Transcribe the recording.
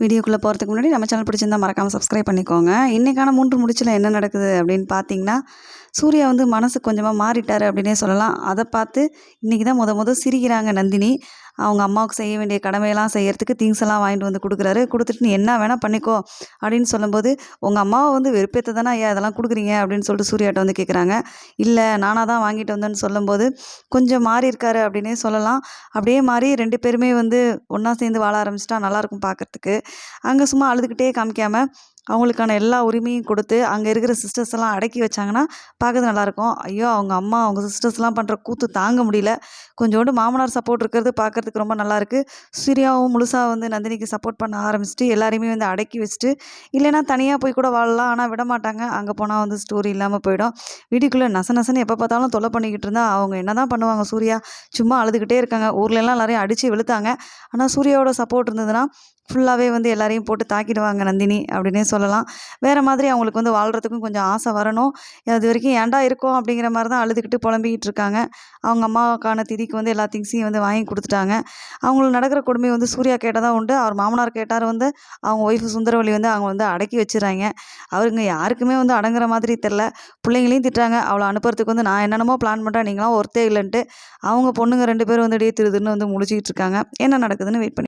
வீடியோக்குள்ளே போகிறதுக்கு முன்னாடி நம்ம சேனல் பிடிச்சிருந்தா மறக்காமல் சப்ஸ்கிரைப் பண்ணிக்கோங்க. இன்றைக்கான மூன்று முடிச்சில் என்ன நடக்குது அப்படின்னு பார்த்தீங்கன்னா சூர்யா வந்து மனசு கொஞ்சமாக மாறிட்டார் அப்படின்னே சொல்லலாம். அதை பார்த்து இன்றைக்கி தான் முத முத சிரிக்கிறாங்க நந்தினி. அவங்க அம்மாவுக்கு செய்ய வேண்டிய கடமையெல்லாம் செய்யறதுக்கு திங்ஸ் எல்லாம் வாங்கிட்டு வந்து கொடுக்குறாரு. கொடுத்துட்டு நீ என்ன வேணால் பண்ணிக்கோ அப்படின்னு சொல்லும்போது உங்கள் அம்மாவை வந்து வெறுப்பேற்ற தானே ஐயா இதெல்லாம் கொடுக்குறீங்க? அப்படின்னு சொல்லிட்டு சூர்யாட்ட வந்து கேட்குறாங்க இல்லை நானாக தான் வாங்கிட்டு வந்தேன்னு சொல்லும்போது கொஞ்சம் மாறி இருக்காரு அப்படின்னே சொல்லலாம். அப்படியே மாறி ரெண்டு பேருமே வந்து ஒன்றா சேர்ந்து வாழ ஆரம்பிச்சிட்டா நல்லாயிருக்கும் பார்க்கறதுக்கு அங்கே சும்மா அழுதுகிட்டே காமிக்காமல் அவங்களுக்கான எல்லா உரிமையும் கொடுத்து அங்கே இருக்கிற சிஸ்டர்ஸ் எல்லாம் அடக்கி வச்சாங்கன்னா பார்க்கறது நல்லாயிருக்கும். ஐயோ அவங்க அம்மா அவங்க சிஸ்டர்ஸ்லாம் பண்ணுற கூத்து தாங்க முடியல. கொஞ்சோண்டு மாமனார் சப்போர்ட் இருக்கிறது பார்க்கறதுக்கு ரொம்ப நல்லாயிருக்கு. சூர்யாவும் முழுசாக வந்து நந்தினிக்கு சப்போர்ட் பண்ண ஆரம்பிச்சிட்டு எல்லாரையுமே வந்து அடக்கி வச்சுட்டு இல்லைன்னா தனியாக போய் கூட வாழலாம் ஆனால் விட மாட்டாங்க. அங்கே போனால் வந்து ஸ்டோரி இல்லாமல் போயிடும். வீட்டுக்குள்ளே நச நசன்னு எப்போ பார்த்தாலும் தொலை பண்ணிக்கிட்டு இருந்தால் அவங்க என்ன தான் பண்ணுவாங்க சூர்யா? சும்மா அழுதுகிட்டே இருக்காங்க. ஊர்லெல்லாம் எல்லாரையும் அடித்து வெளுத்தாங்க. ஆனால் சூர்யாவோட சப்போர்ட் இருந்ததுன்னா ஃபுல்லாகவே வந்து எல்லாரையும் போட்டு தாக்கிடுவாங்க நந்தினி அப்படின்னே சொல்லலாம். வேறு மாதிரி அவங்களுக்கு வந்து வாழ்கிறதுக்கும் கொஞ்சம் ஆசை வரணும். அது வரைக்கும் ஏன்டா இருக்கோம் அப்படிங்கிற மாதிரி தான் அழுதுகிட்டு புலம்பிக்கிட்டு இருக்காங்க. அவங்க அம்மாவுக்கான திதிக்கு வந்து எல்லா திங்ஸையும் வந்து வாங்கி கொடுத்துட்டாங்க. அவங்களுக்கு நடக்கிற கொடுமை வந்து சூர்யா கேட்டதா உண்டு. அவர் மாமனார் கேட்டார் வந்து அவங்க ஒய்ஃபு சுந்தரவழி வந்து அவங்க வந்து அடக்கி வச்சுறாங்க அவருங்க யாருக்குமே வந்து அடங்குற மாதிரி தெரில பிள்ளைங்களையும் திட்டுறாங்க. அவளை அனுப்புறதுக்கு வந்து நான் என்னென்னமோ பிளான் பண்ணுறேன் நீங்களாம் ஒருத்தே இல்லைன்ட்டு அவங்க பொண்ணுங்க ரெண்டு பேரும் வந்து அப்படியே திருதுன்னு வந்து முழிச்சிக்கிட்டு இருக்காங்க. என்ன நடக்குதுன்னு வெயிட் பண்ணி